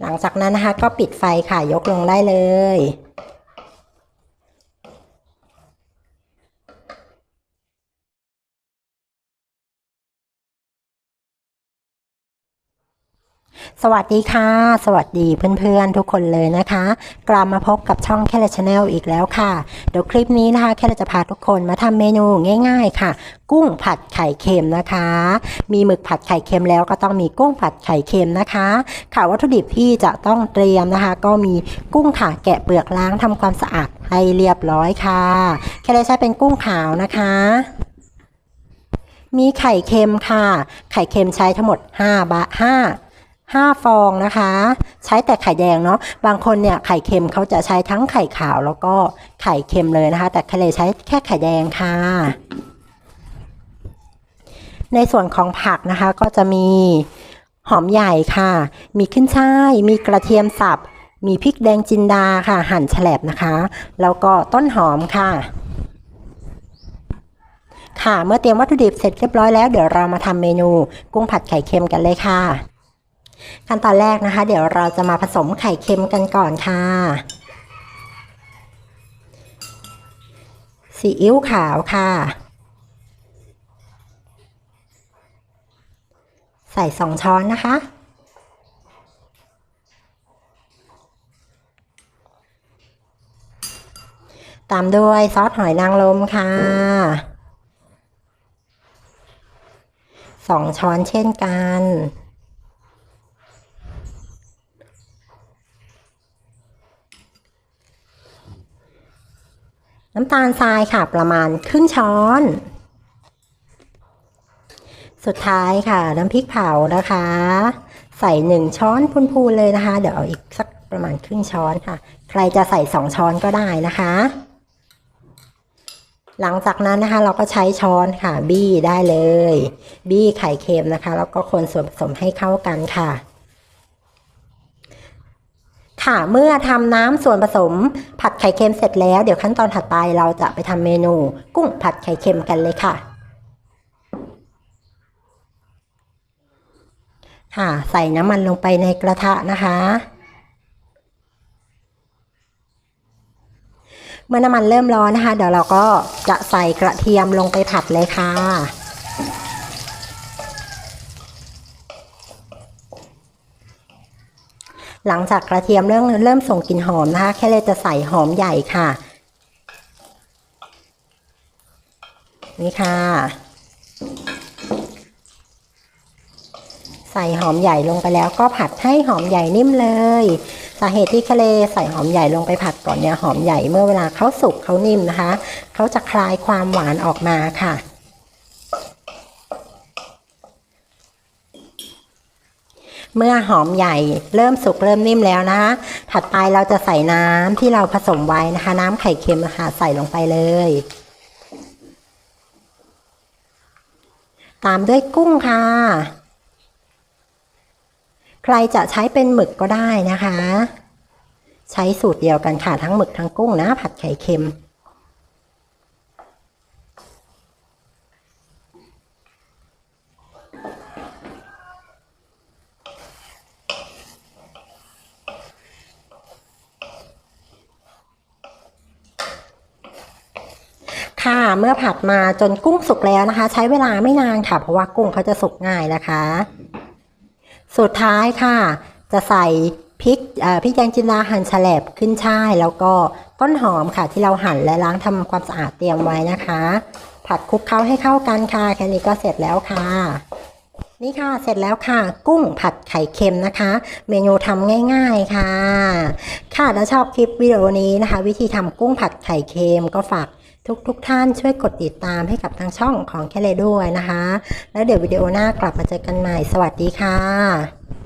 หลังจากนั้นนะคะก็ปิดไฟค่ะยกลงได้เลย สวัสดีค่ะ สวัสดีเพื่อนๆ ทุกคนเลยนะคะ กลับมาพบกับช่องแคลชแนลอีกแล้วค่ะ เดี๋ยวคลิปนี้นะคะแคลจะพาทุกคนมาทำเมนูง่ายๆค่ะ กุ้งผัดไข่เค็มนะคะ มีหมึกผัดไข่เค็มแล้วก็ต้องมีกุ้งผัดไข่เค็มนะคะค่ะวัตถุดิบที่จะต้องเตรียมนะคะ ก็มีกุ้งค่ะแกะเปลือกล้างทำความสะอาดให้เรียบร้อยค่ะแคลใช้เป็นกุ้งขาวนะคะมีไข่เค็มค่ะ ไข่เค็มใช้ทั้งหมด5บะ5 5 ฟองนะคะ ใช้แต่ไข่แดงเนาะบางคนเนี่ยไข่เค็มเขาจะใช้ทั้งไข่ขาวแล้วก็ไข่เค็มเลยนะคะ แต่ทะเลใช้แค่ไข่แดงค่ะ ในส่วนของผักนะคะก็จะมีหอมใหญ่ค่ะ มีขึ้นช่าย มีกระเทียมสับ มีพริกแดงจินดาค่ะ หั่นแฉลบนะคะ แล้วก็ต้นหอมค่ะ ค่ะ เมื่อเตรียมวัตถุดิบเสร็จเรียบร้อยแล้ว เดี๋ยวเรามาทำเมนู กุ้งผัดไข่เค็มกันเลยค่ะ ขั้นตอนแรกนะคะ เดี๋ยวเราจะมาผสมไข่เค็มกันก่อนค่ะซีอิ๊วขาวค่ะ ใส่สองช้อนนะคะ ตามด้วยซอสหอยนางรมค่ะสองช้อนเช่นกัน น้ำตาลทรายค่ะประมาณครึ่งช้อน สุดท้ายค่ะ น้ำพริกเผานะคะ ใส่หนึ่งช้อนพูนๆเลยนะคะ เดี๋ยวเอาอีกสักประมาณครึ่งช้อนค่ะ ใครจะใส่สองช้อนก็ได้นะคะ หลังจากนั้นนะคะ เราก็ใช้ช้อนค่ะ บี้ได้เลย บี้ไข่เค็มนะคะ แล้วก็คนส่วนผสมให้เข้ากันค่ะ ค่ะเมื่อทำน้ำส่วนผสม ผัดไข่เค็มเสร็จแล้วเดี๋ยวขั้นตอนถัดไปเราจะไปทำเมนู กุ้งผัดไข่เค็มกันเลยค่ะ ค่ะ ใส่น้ำมันลงไปในกระทะนะคะ เมื่อน้ำมันเริ่มร้อนนะคะ เดี๋ยวเราก็จะใส่กระเทียมลงไปผัดเลยค่ะ หลังจากกระเทียมเริ่มเริ่มส่งกลิ่นหอมนะคะ แค่เลยจะใส่หอมใหญ่ค่ะ นี่ค่ะ ใส่หอมใหญ่ลงไปแล้วก็ผัดให้หอมใหญ่นิ่มเลย สาเหตุที่ทะเลใส่หอมใหญ่ลงไปผัดก่อนเนี่ยหอมใหญ่เมื่อเวลาเขาสุกเขานิ่มนะคะ เขาจะคลายความหวานออกมาค่ะ เมื่อหอมใหญ่เริ่มสุกเริ่มนิ่มแล้วนะคะถัดไปเราจะใส่น้ำที่เราผสมไว้นะคะ น้ำไข่เค็มนะคะใส่ลงไปเลย ตามด้วยกุ้งค่ะ ใครจะใช้เป็นหมึกก็ได้นะคะ ใช้สูตรเดียวกันค่ะทั้งหมึกทั้งกุ้งนะ ผัดไข่เค็ม ค่ะ เมื่อผัดมาจนกุ้งสุกแล้วนะคะ ใช้เวลาไม่นานค่ะ เพราะว่ากุ้งเขาจะสุกง่ายนะคะ สุดท้ายค่ะ จะใส่พริกเอ่อพริกแกงจินดาหั่นแฉลบขึ้นช่าย แล้วก็ต้นหอมค่ะ ที่เราหั่นและล้างทำความสะอาดเตรียมไว้นะคะ ผัดคลุกเคล้าให้เข้ากันค่ะแค่นี้ก็เสร็จแล้วค่ะนี่ค่ะเสร็จแล้วค่ะ กุ้งผัดไข่เค็มนะคะ เมนูทำง่าย ๆค่ะ ค่ะถ้าชอบคลิปวิดีโอนี้นะคะ วิธีทำกุ้งผัดไข่เค็มก็ฝาก ทุกๆทท่านช่วยกดติดตามให้กับทางช่องของแคเลด้วยนะคะ แล้วเดี๋ยววิดีโอหน้ากลับมาเจอกันใหม่ สวัสดีค่ะ